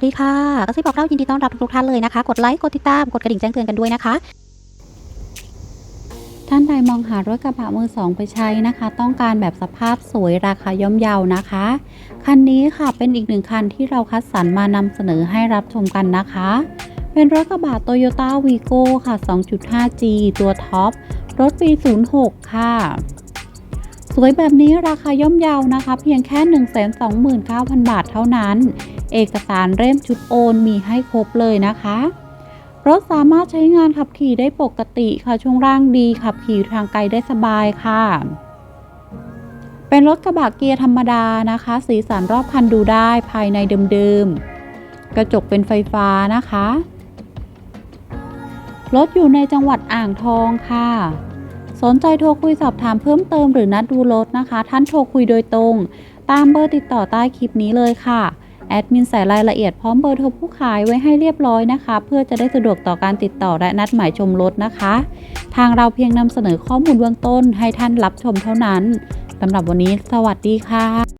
วัสดีค่ะก็ซิบบอกเล่ายินดีต้อนรับทุกท่านเลยนะคะ กดไลค์กดติดตามกดกระดิ่งแจ้งเตือนกันด้วยนะคะ ท่านใดมองหารถกระบะมือสองไปใช้นะคะ ต้องการแบบสภาพสวยราคาย่อมเยานะคะ คันนี้ค่ะเป็นอีกหนึ่งคันที่เราคัดสรรมานำเสนอให้รับชมกันนะคะ เป็นรถกระบะ Toyota Vigo ค่ะ 2.5G ตัวท็อปรถปี 06 ค่ะ สวยแบบนี้ราคาย่อมเยาวนะคะ เพียงแค่ 129,000 บาทเท่านั้น เอกสารเล่มชุดโอนมีให้ครบเลยนะคะ รถสามารถใช้งานขับขี่ได้ปกติค่ะ ช่วงล่างดีขับขี่ทางไกลได้สบายค่ะ เป็นรถกระบะเกียร์ธรรมดานะคะ สีสันรอบคันดูได้ภายในเดิมๆ กระจกเป็นไฟฟ้านะคะ รถอยู่ในจังหวัดอ่างทองค่ะ สนใจโทรคุยสอบถามเพิ่มเติมหรือนัดดูรถนะคะ ท่านโทรคุยโดยตรง ตามเบอร์ติดต่อใต้คลิปนี้เลยค่ะแอดมินใส่รายละเอียดพร้อมเบอร์โทรผู้ขายไว้ให้เรียบร้อยนะคะ เพื่อจะได้สะดวกต่อการติดต่อและนัดหมายชมรถนะคะ ทางเราเพียงนำเสนอข้อมูลเบื้องต้นให้ท่านรับชมเท่านั้นสำหรับวันนี้ สวัสดีค่ะ